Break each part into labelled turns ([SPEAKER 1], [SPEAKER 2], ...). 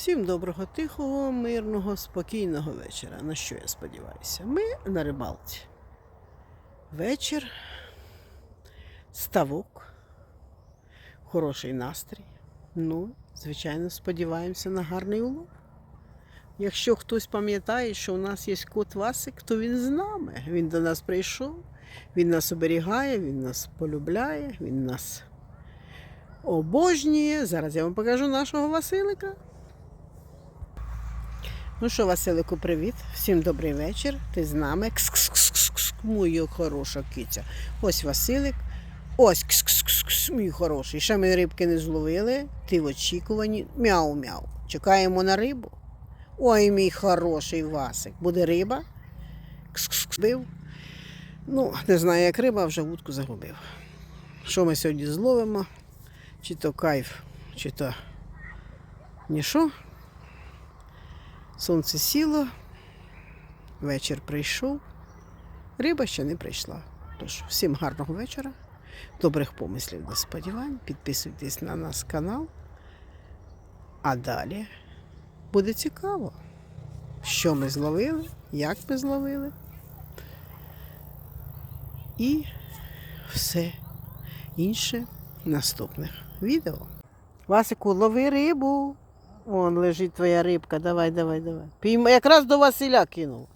[SPEAKER 1] Всім доброго, тихого, мирного, спокійного вечора. На що я сподіваюся? Ми на рибалці. Вечір, ставок, хороший настрій. Ну, звичайно, сподіваємося на гарний улов. Якщо хтось пам'ятає, що у нас є кот Васик, то він з нами. Він до нас прийшов, він нас оберігає, він нас полюбляє, він нас обожнює. Зараз я вам покажу нашого Василика. Ну що, Василику, привіт. Всім добрий вечір. Ти з нами. Кс-кс-кс-кс, Моя хороша киця. Ось Василик. Ось кс-кс-кс, мій хороший. Ще ми рибки не зловили. Ти в очікуванні. Мяу-мяу. Чекаємо на рибу. Ой, мій хороший Васик. Буде риба. Кс-кс-кс. Бив. Ну, не знаю, як риба, вже вудку загубив. Що ми сьогодні зловимо? Чи то кайф, чи то ніщо. Сонце сіло, вечір прийшов, риба ще не прийшла. Тож, всім гарного вечора, добрих помислів до сподівань. Підписуйтесь на наш канал. А далі буде цікаво, що ми зловили, як ми зловили. І все інше наступних відео. Васику, лови рибу. Вон лежить твоя рибка. Давай, давай, давай. Пійма... Якраз до Василя кинув.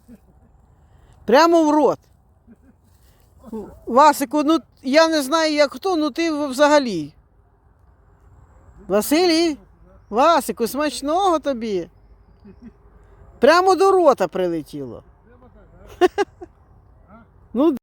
[SPEAKER 1] Прямо в рот. Васику, ну я не знаю, як хто, ну ти взагалі. Василій, Васику, смачного тобі. Прямо до рота прилетіло. Ну,